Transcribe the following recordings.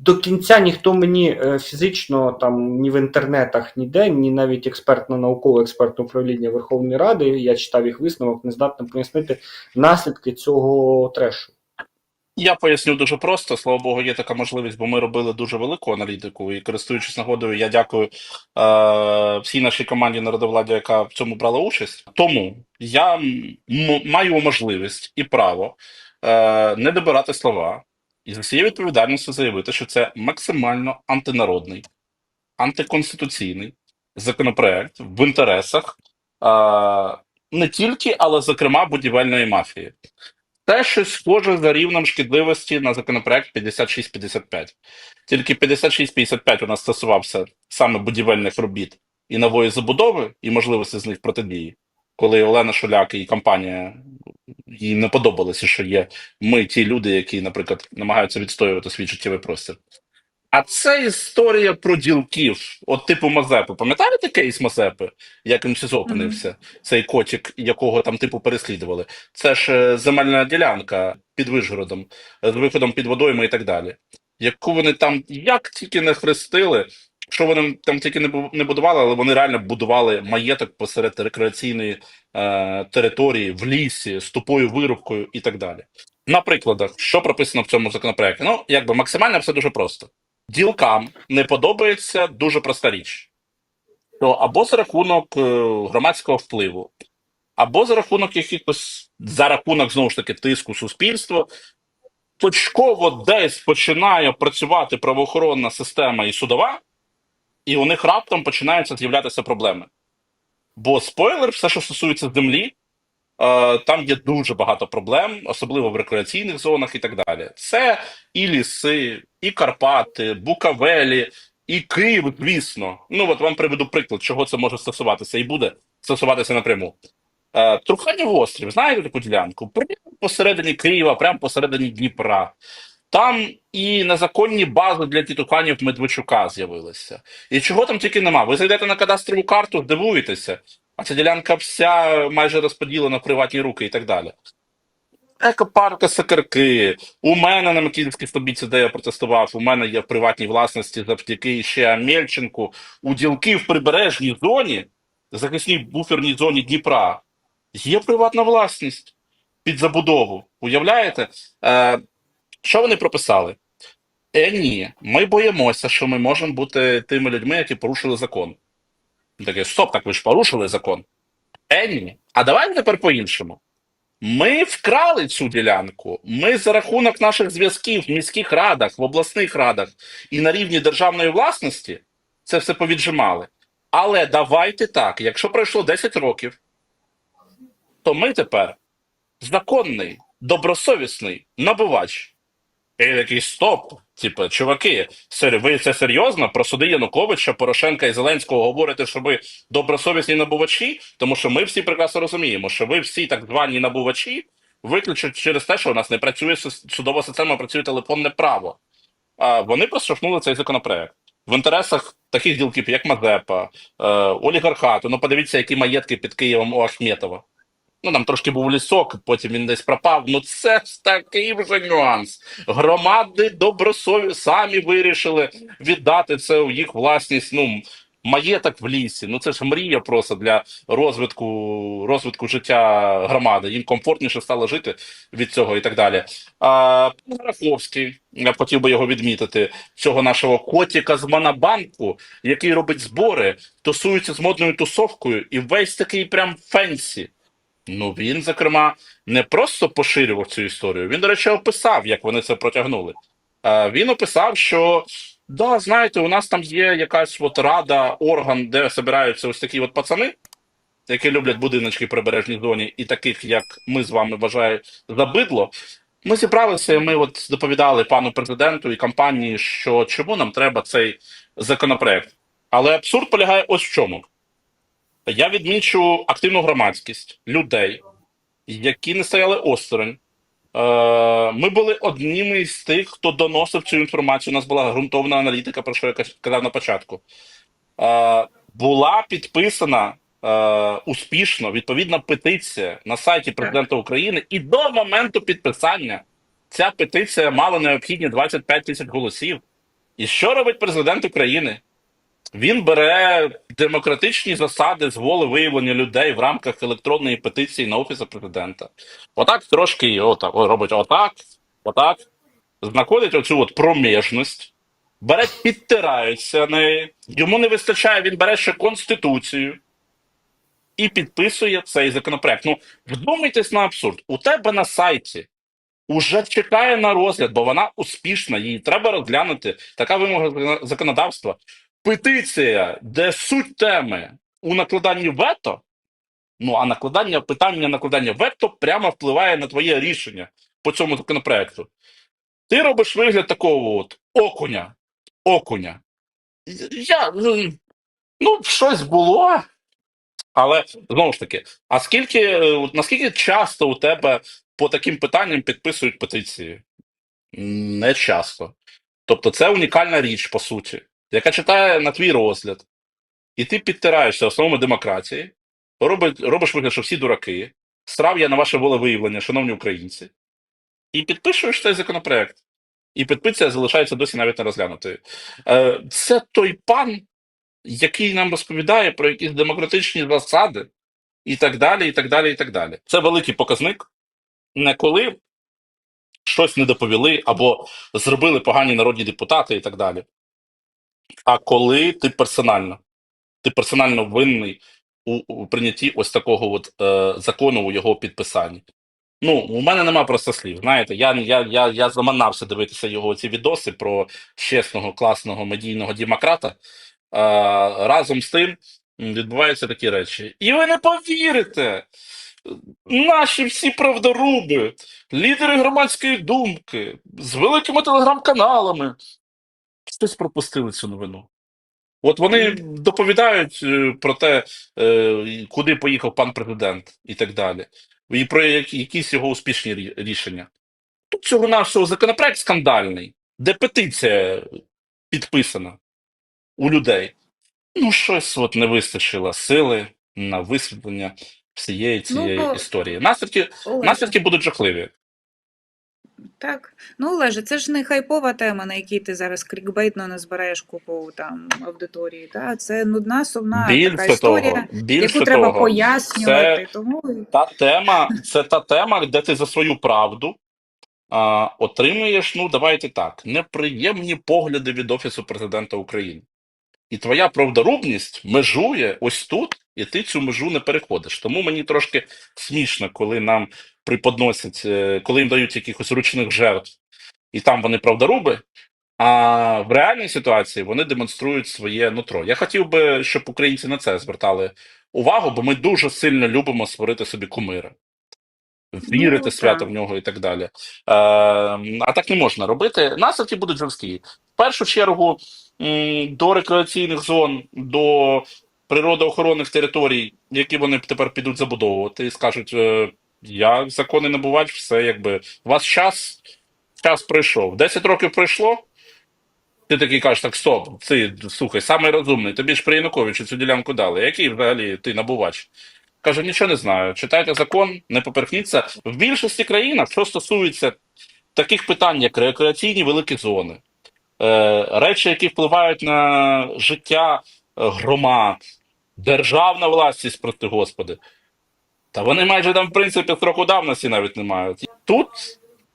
До кінця ніхто мені е, фізично там ні в інтернетах, ніде, ні навіть експертно-наукове експертне управління Верховної Ради, я читав їх висновок, не здатний пояснити наслідки цього трешу. Я поясню дуже просто. Слава Богу, є така можливість, бо ми робили дуже велику аналітику. І користуючись нагодою, я дякую е, всій нашій команді народовладдя, яка в цьому брала участь. Тому я маю можливість і право е, не добирати слова і з усією відповідальністю заявити, що це максимально антинародний, антиконституційний законопроект в інтересах е, не тільки, але зокрема будівельної мафії. Те щось схоже за рівнем шкідливості на законопроект 5655. Тільки 5655 у нас стосувався саме будівельних робіт і нової забудови, і можливості з них протидії. Коли Олена Шуляк і компанія їй не подобалося, що є ми, ті люди, які, наприклад, намагаються відстоювати свій життєвий простір. А це історія про ділків, от типу Мазепи. Пам'ятаєте кейс Мазепи, як він СІЗО опинився? Цей котик, якого там типу переслідували. Це ж е, земельна ділянка під Вишгородом, з виходом під водойми і так далі. Яку вони там як тільки не хрестили, що вони там тільки не будували, але вони реально будували маєток посеред рекреаційної е, території в лісі з тупою вирубкою і так далі. На прикладах, що прописано в цьому законопроекті? Ну, якби максимально все дуже просто. Ділкам не подобається дуже проста річ. То або за рахунок е, громадського впливу, або за рахунок якихось за рахунок знову ж таки тиску суспільства, точково десь починає працювати правоохоронна система і судова, і у них раптом починаються з'являтися проблеми. Бо спойлер, все, що стосується землі, е, там є дуже багато проблем, особливо в рекреаційних зонах і так далі. Це і ліси, і Карпати, Букавелі, і Київ, звісно. Ну от вам приведу приклад, чого це може стосуватися, і буде стосуватися напряму. Е, Труханів острів, знаєте таку ділянку? Прямо посередині Києва, прямо посередині Дніпра. Там і незаконні бази для тітуханів Медведчука з'явилися. І чого там тільки нема. Ви зайдете на кадастрову карту, здивуєтеся, а ця ділянка вся майже розподілена в приватні руки і так далі. Екопарка Сакарки. У мене на Макіївській Слобідці, де я протестував, у мене є в приватній власності завдяки ще Амельченку. У ділки в прибережній зоні, захисній буферній зоні Дніпра, є приватна власність під забудову. Уявляєте? Е, що вони прописали? Е, ні, ми боїмося, що ми можемо бути тими людьми, які порушили закон. Таке, стоп, так ви ж порушили закон. Е, ні. А давайте тепер по-іншому. Ми вкрали цю ділянку. Ми за рахунок наших зв'язків в міських радах, в обласних радах і на рівні державної власності це все повіджимали. Але давайте так: якщо пройшло 10 років, то ми тепер законний, добросовісний набувач. І я такий стоп. Типа, чуваки, ви це серйозно? Про суди Януковича, Порошенка і Зеленського говорите, що ви добросовісні набувачі? Тому що ми всі прекрасно розуміємо, що ви всі так звані набувачі виключно через те, що у нас не працює судова система, працює телефонне право. А вони проштовхнули цей законопроект в інтересах таких ділків, як Мазепа, е, олігархату. Ну, подивіться, які маєтки під Києвом у Ахметова. Ну, там трошки був лісок, потім він десь пропав. Ну, це ж такий вже нюанс. Громади добросові самі вирішили віддати це у їх власність. Ну, маєток в лісі. Ну це ж мрія просто для розвитку, розвитку життя громади. Їм комфортніше стало жити від цього і так далі. А пан Графовський, я б хотів би його відмітити, цього нашого котика з Монобанку, який робить збори, тусується з модною тусовкою, і весь такий прям фенсі. Ну, він, зокрема, не просто поширював цю історію, він, до речі, описав, як вони це протягнули. Е, Він описав, що да, знаєте, у нас там є якась от рада, орган, де збираються ось такі от пацани, які люблять будиночки в прибережній зоні, і таких, як ми з вами вважаю, забидло. Ми зібралися, і ми от доповідали пану президенту і компанії, що чому нам треба цей законопроект. Але абсурд полягає ось в чому. Я відмічу активну громадськість людей, які не стояли осторонь. Е, Ми були одніми з тих, хто доносив цю інформацію. У нас була ґрунтовна аналітика, про що я казав на початку. Е, Була підписана е, успішно відповідна петиція на сайті президента України, і до моменту підписання ця петиція мала необхідні 25 тисяч голосів. І що робить президент України? Він бере демократичні засади з волевиявлення людей в рамках електронної петиції на офісу президента. Отак трошки отак, робить отак, отак, знаходить оцю от проміжність, бере, підтирається неї. Йому не вистачає, він бере ще конституцію і підписує цей законопроект. Ну, вдумайтесь на абсурд. У тебе на сайті уже чекає на розгляд, бо вона успішна, її треба розглянути. Така вимога законодавства. Петиція, де суть теми у накладанні вето. Ну, а накладання питання накладання вето прямо впливає на твоє рішення по цьому законопроекту. Ти робиш вигляд такого от окуня. Окуня. Я, ну, ну, щось було. Але знову ж таки, а скільки, е, наскільки часто у тебе по таким питанням підписують петиції? Не часто. Тобто це унікальна річ, по суті, яка читає на твій розгляд, і ти підтираєшся основами демократії, робиш, робиш вигляд, що всі дураки, страв я на ваше волевиявлення, шановні українці, і підпишуєш цей законопроект. І петиція залишається досі навіть не розглянутою. Е, Це той пан, який нам розповідає про якісь демократичні засади, і так далі, і так далі, і так далі. Це великий показник, не коли щось не доповіли або зробили погані народні депутати і так далі. А коли ти персонально, ти персонально винний у, у прийнятті ось такого от, е, закону у його підписанні. Ну, у мене нема просто слів. Знаєте, я, я, я, я заманався дивитися його ці відоси про чесного, класного медійного демократа. Е, разом з тим відбуваються такі речі. І ви не повірите! Наші всі правдоруби, лідери громадської думки з великими телеграм-каналами. Щось пропустили цю новину. От вони доповідають е, про те, е, куди поїхав пан президент і так далі, і про які- якісь його успішні рі- рішення. Тут цього нашого законопроект скандальний, де петиція підписана у людей. Ну, щось от не вистачило сили на висвітлення всієї цієї Ну, історії. Наслідки, Олеже, наслідки будуть жахливі. Так. Ну, Олеже, це ж не хайпова тема, на якій ти зараз клікбейтно не збираєш купу там аудиторії. Та? Це нудна, сумна така історія, того, більше яку треба того, пояснювати. це Тому та тема, це та тема, де ти за свою правду а, отримуєш, ну давайте так, неприємні погляди від Офісу президента України. І твоя правдорубність межує ось тут, і ти цю межу не переходиш. Тому мені трошки смішно, коли нам приподносять, е, коли їм дають якихось ручних жертв, і там вони правдоруби. А в реальній ситуації вони демонструють своє нутро. Я хотів би, щоб українці на це звертали увагу, бо ми дуже сильно любимо створити собі кумира, вірити Ну, свято в нього і так далі. Е, а так не можна робити. Наслідки будуть жорсткі. Першу чергу до рекреаційних зон, до природоохоронних територій, які вони тепер підуть забудовувати, і скажуть: е, я закони набувач, все якби у вас час, час пройшов. 10 років пройшло. Ти такий кажеш, так стоп, ти слухай, самий розумний, тобі ж при Януковичу цю ділянку дали. Який взагалі ти набувач? Каже, нічого не знаю. Читайте закон, не поперхніться. В більшості країнах, що стосується таких питань, як рекреаційні великі зони, речі, які впливають на життя е, громад, державна власність, прости господи, та вони майже там, в принципі, строку давності навіть не мають. Тут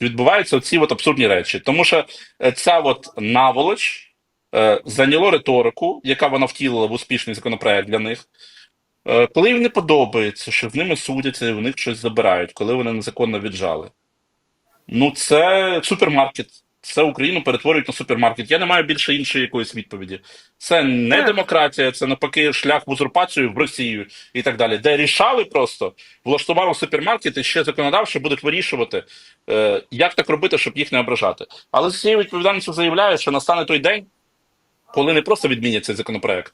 відбуваються ці от абсурдні речі. Тому що е, ця от наволоч е, зайняло риторику, яка вона втілила в успішний законопроект для них. Е, коли їм не подобається, що з ними судяться і в них щось забирають, коли вони незаконно віджали. Ну, це супермаркет. Це Україну перетворюють на супермаркет. Я не маю більше іншої якоїсь відповіді. Це не Так. демократія, це навпаки шлях в узурпацію в Росію і так далі. Де рішали просто, влаштували супермаркет і ще законодавчо будуть вирішувати, е, як так робити, щоб їх не ображати. Але з цією відповідальністю заявляю, що настане той день, коли не просто відмінять цей законопроект,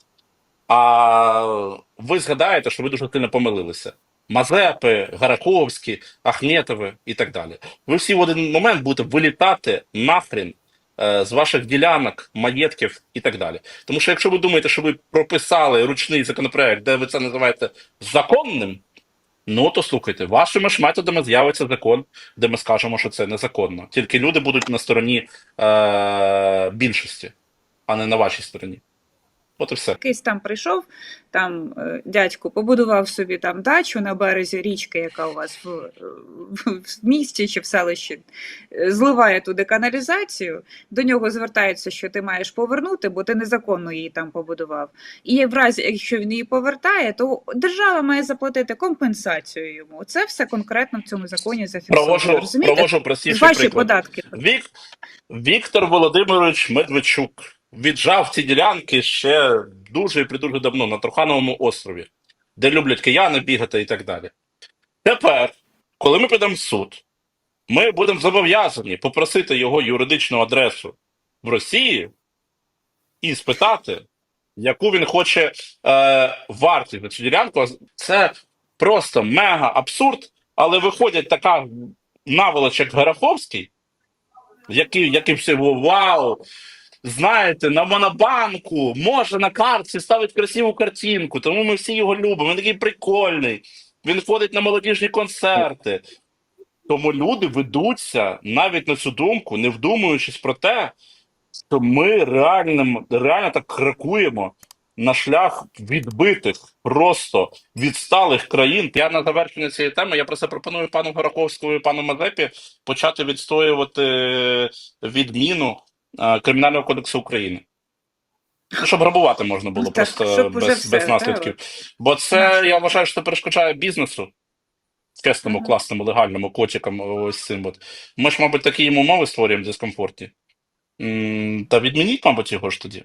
а ви згадаєте, що ви дуже сильно помилилися. Мазепи, Гараковські, Ахметови і так далі. Ви всі в один момент будете вилітати нахрін е, з ваших ділянок, маєтків і так далі. Тому що якщо ви думаєте, що ви прописали ручний законопроект, де ви це називаєте законним, ну то слухайте, вашими ж методами з'явиться закон, де ми скажемо, що це незаконно. Тільки люди будуть на стороні е, більшості. а не на вашій стороні. От і все. Якийсь там прийшов, там е, дядько побудував собі там дачу на березі річки, яка у вас в, в, місті чи в селищі, е, зливає туди каналізацію. До нього звертаються, що ти маєш повернути, бо ти незаконно її там побудував. І в разі, якщо він її повертає, то держава має заплатити компенсацію йому. Це все конкретно в цьому законі зафіксовано. Провожу простіший Ваші приклад. податки. Вік, Віктор Володимирович Медведчук віджав ці ділянки ще дуже і придуже давно на Трухановому острові, де люблять кияни бігати і так далі. Тепер, коли ми підемо в суд, ми будемо зобов'язані попросити його юридичну адресу в Росії і спитати, яку він хоче е, вартість за цю ділянку. Це просто мега абсурд, але виходять така наволоч, як Гараховський, який, який все вау. Знаєте, на монобанку може на картці ставить красиву картинку, тому ми всі його любимо. Він такий прикольний. Він ходить на молодіжні концерти. Тому люди ведуться навіть на цю думку, не вдумуючись про те, що ми реально, реально так крокуємо на шлях відбитих, просто відсталих країн. Я на завершення цієї теми я просто пропоную пану Гороховському і пану Мазепі почати відстоювати відміну е, Кримінального кодексу України. Ну, щоб грабувати можна було так, просто щоб уже без, все, без наслідків. Бо це, я вважаю, що це перешкоджає бізнесу. Чесному, Ага. класному, легальному котикам ось цим. От. Ми ж, мабуть, такі їм умови створюємо в дискомфорті. М, Та відмініть, мабуть, його ж тоді.